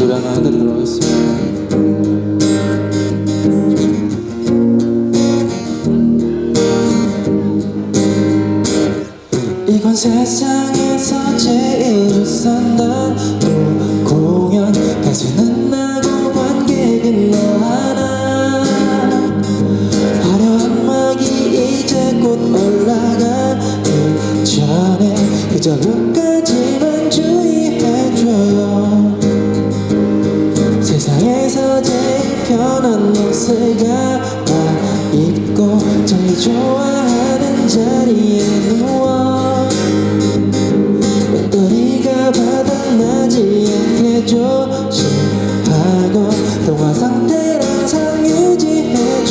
노래 하나 해드리도록 이건 세상에서 제일 비싼 다 옷을 갈아입고 제일 좋아하는 자리에 누워 배터리가 바닥나지 않게 조심하고 동화 상태랑 상유지해줘요.